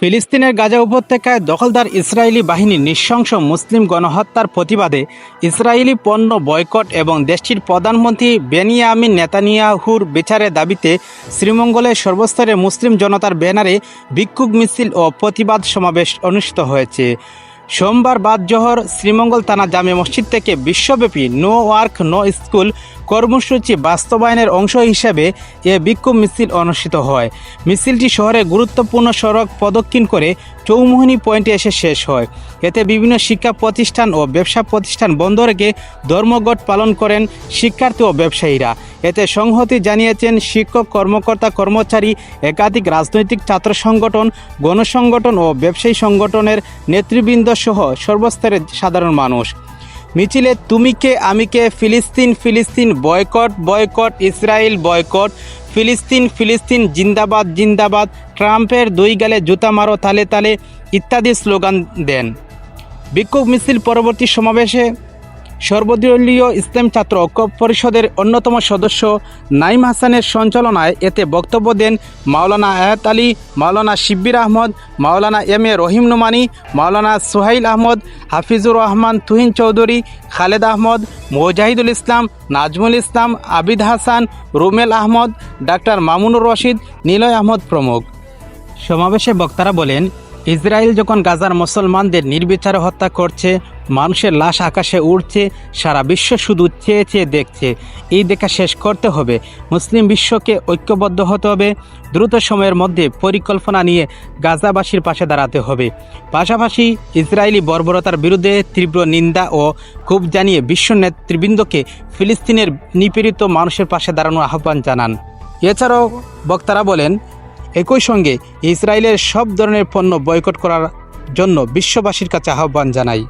ফিলিস্তিনের গাজা উপত্যকায় দখলদার ইসরায়েলি বাহিনীর নৃশংস মুসলিম গণহত্যার প্রতিবাদে ইসরায়েলি পণ্য বয়কট এবং দেশটির প্রধানমন্ত্রী বেনিয়ামিন নেতানিয়াহুর বিচারের দাবিতে শ্রীমঙ্গলের সর্বস্তরে মুসলিম জনতার ব্যানারে বিক্ষোভ মিছিল ও প্রতিবাদ সমাবেশ অনুষ্ঠিত হয়েছে। সোমবার বাদ জোহর শ্রীমঙ্গল থানা জামে মসজিদ থেকে বিশ্বব্যাপী নো ওয়ার্ক, নো স্কুল কর্মসূচি বাস্তবায়নের অংশ হিসেবে এ বিক্ষোভ মিছিল অনুষ্ঠিত হয়। মিছিলটি শহরে গুরুত্বপূর্ণ সড়ক প্রদক্ষিণ করে চৌমুহনী পয়েন্টে এসে শেষ হয়। এতে বিভিন্ন শিক্ষা প্রতিষ্ঠান ও ব্যবসা প্রতিষ্ঠান বন্ধ রেখে ধর্মঘট পালন করেন শিক্ষার্থী ও ব্যবসায়ীরা। এতে সংহতি জানিয়েছেন শিক্ষক, কর্মকর্তা, কর্মচারী, একাধিক রাজনৈতিক ছাত্র সংগঠন, গণসংগঠন ও ব্যবসায়ী সংগঠনের নেতৃবৃন্দ সহ সর্বস্তরের সাধারণ মানুষ। মিছিলে তুমি তুমিকে আমিকে ফিলিস্তিন ফিলিস্তিন, বয়কট বয়কট ইসরায়েল বয়কট, ফিলিস্তিন ফিলিস্তিন, জিন্দাবাদ জিন্দাবাদ, ট্রাম্পের দুই গালে জুতা মারো, তালে তালে, ইত্যাদি স্লোগান দেন। বিক্ষোভ মিছিল পরবর্তী সমাবেশে সর্বদলীয় ইসলাম ছাত্র ঐক্য পরিষদের অন্যতম সদস্য নাইম হাসানের সঞ্চালনায় এতে বক্তব্য দেন Maulana Ayat Ali, Maulana Shibbir Ahmad, Maulana M A Rahim Nomani, Maulana Sohail Ahmad, Hafizur Rahman Tuhin Chowdhury, Khaled Ahmad, Mojahidul Islam, Nazmul Islam, Abid Hasan, Rumel Ahmad, doctor Mamunur Rashid, Niloy Ahmad প্রমুখ। সমাবেশে বক্তারা বলেন Israel যখন গাজার মুসলমানদের নির্বিচারে হত্যা করছে, মানুষের লাশ আকাশে উড়ছে, সারা বিশ্ব শুধু চেয়ে চেয়ে দেখছে। এই দেখা শেষ করতে হবে। মুসলিম বিশ্বকে ঐক্যবদ্ধ হতে হবে। দ্রুত সময়ের মধ্যে পরিকল্পনা নিয়ে গাজাবাসীর পাশে দাঁড়াতে হবে। পাশাপাশি ইসরায়েলি বর্বরতার বিরুদ্ধে তীব্র নিন্দা ও ক্ষোভ জানিয়ে বিশ্ব নেতৃবৃন্দকে ফিলিস্তিনের নিপীড়িত মানুষের পাশে দাঁড়ানোর আহ্বান জানান। এছাড়াও বক্তারা বলেন একই সঙ্গে ইসরায়েলের সব ধরনের পণ্য বয়কট করার জন্য বিশ্ববাসীর কাছে আহ্বান জানাই।